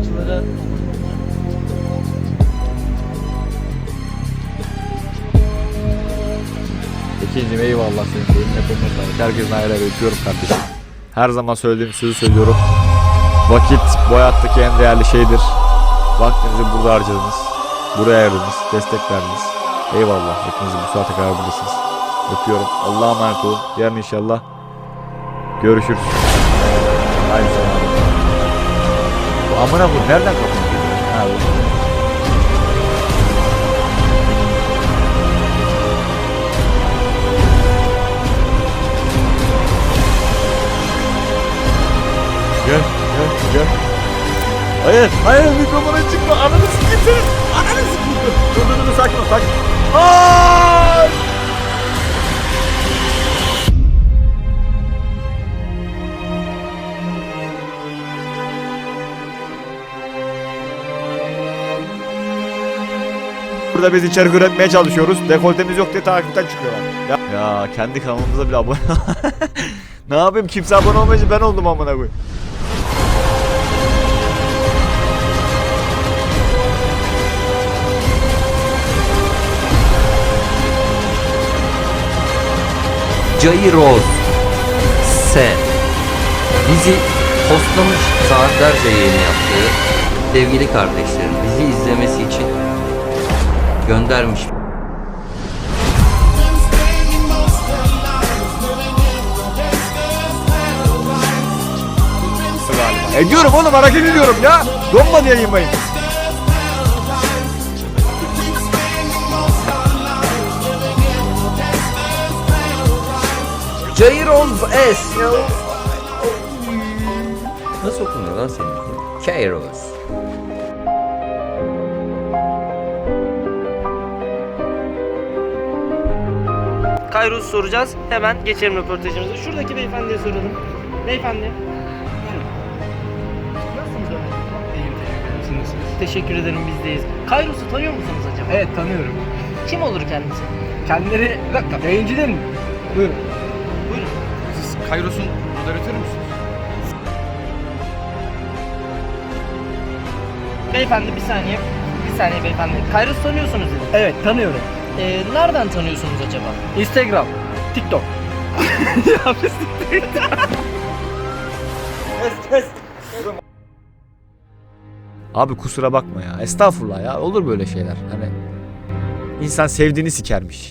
balıkçılara Ekincim eyvallah senin de eline koluna. Herkesin ayrı ayrı öpüyorum kardeşim. Her zaman söylediğim sözü söylüyorum. Vakit bu hayattaki en değerli şeydir. Vaktinizi burada harcadınız. Buraya ayırdınız. Destek verdiniz. Eyvallah. Hepinizi bu saate kadar buradasınız. Öpüyorum. Allah'a emanet olun. Yarın inşallah görüşürüz. Aynı zamanda. Bu amına bu nereden kapatıyor? Ha, bu. Gel, gel, gel. Hayır, hayır mikrofona çıkma. Ananı sikeyim senin. Ananı sikeyim. Dur, dur, dur, sakin ol, sakin. Ay! Burada biz içerik üretmeye çalışıyoruz. Dekoltemiz yok diye takipten çıkıyorlar. Ya, ya kendi kanalımıza bile abone Ne yapayım kimse abone olmayınca ben oldum amına koyayım. Cairoz S bizi postlamış saatlerce yayın yaptığı sevgili kardeşlerim bizi izlemesi için göndermiş. Ediyorum oğlum hareket ediyorum ya. Donma diye yayınlayın. Cairoz S Nasıl okunuyor lan senin? Cairoz Kayros'u soracağız. Hemen geçelim röportajımıza. Şuradaki beyefendiye soralım. Beyefendi. İyiyim teşekkür ederim. Siz nasılsınız? Teşekkür ederim bizdeyiz. Kayros'u tanıyor musunuz acaba? Evet tanıyorum. Kim olur kendisi? Kendileri bir dakika yayıncı değil mi? Buyurun. Buyurun. Siz Kayros'un moderatörü müsünüz? Beyefendi bir saniye. Bir saniye beyefendi. Kayros tanıyorsunuz dedim. Evet tanıyorum. Ee, nereden tanıyorsunuz acaba? Instagram, TikTok. ya biz Abi kusura bakma ya. Estağfurullah ya. Olur böyle şeyler. Hani insan sevdiğini sikermiş.